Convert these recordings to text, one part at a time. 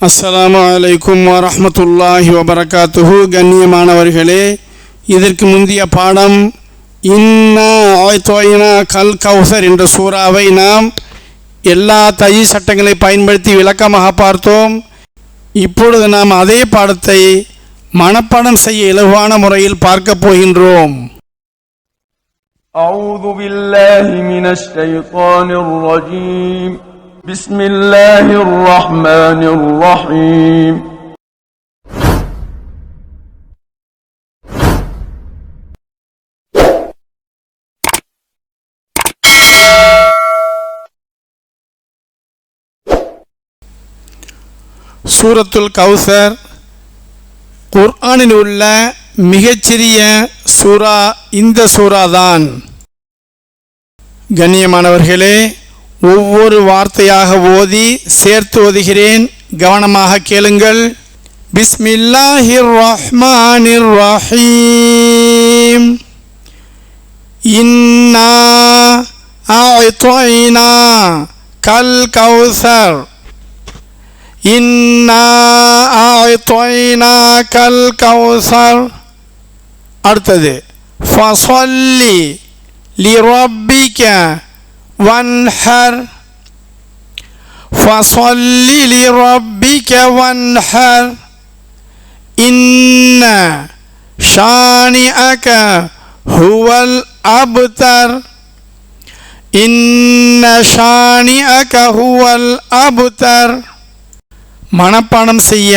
அஸ்ஸலாமு அலைக்கும் வரஹ்மத்துல்லாஹி வபரகாத்துஹு கண்ணியமானவர்களே இதற்கு முந்தைய பாடம் இன்னா ஆய்தோயினா கல் கௌசர் என்ற சூறாவை நாம் எல்லா தயி சட்டங்களை பயன்படுத்தி விளக்கமாக பார்த்தோம் இப்பொழுது நாம் அதே பாடத்தை மனப்பாடம் செய்ய இலகுவான முறையில் பார்க்கப் போகின்றோம் أعوذ بالله من الشيطان الرجيم بسم الله الرحمن الرحيم சூரத்துல் கௌசர் குர்ஆனில் உள்ள மிகச்சிறிய சூரா இந்த சூரா தான் கண்ணியமானவர்களே ஒவ்வொரு வார்த்தையாக ஓதி சேர்த்து ஓதுகிறேன். கவனமாக கேளுங்கள். பிஸ்மில்லாஹிர் ரஹ்மானிர் ரஹீம் இன்னா அஅதைனா கல் கௌசர் இன்னா கல் கௌசர் அடுத்தது ஃபஸல்லி லிரப்பிக்க. وانحر فصل لربك وانحر இன்ன شانئك هو الأبتر இன்ன شانئك هو الأبتر மனப்பாடம் செய்ய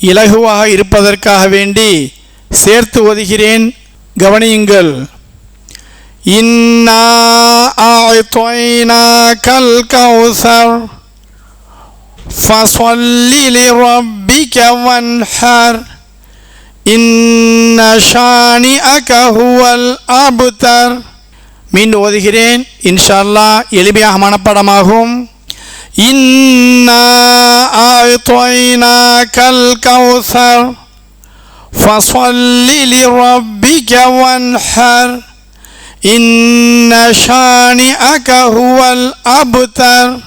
இலகுவாக இருப்பதற்காக வேண்டி சேர்த்து ஒதுகிறேன். கவனியுங்கள். இன்னா கல் கௌசர் ஃபஸல்லி லிரப்பிக வன்ஹர் இன்ன ஷானிஅக ஹுவல் அப்தர் மீண்டும் ஓதுகிறேன் இன்ஷா அல்லாஹ் எளிமையாக மனப்பாடமாகும் إنا أعطيناك الكوثر فصل لربك وانحر إن شانئك هو الأبتر.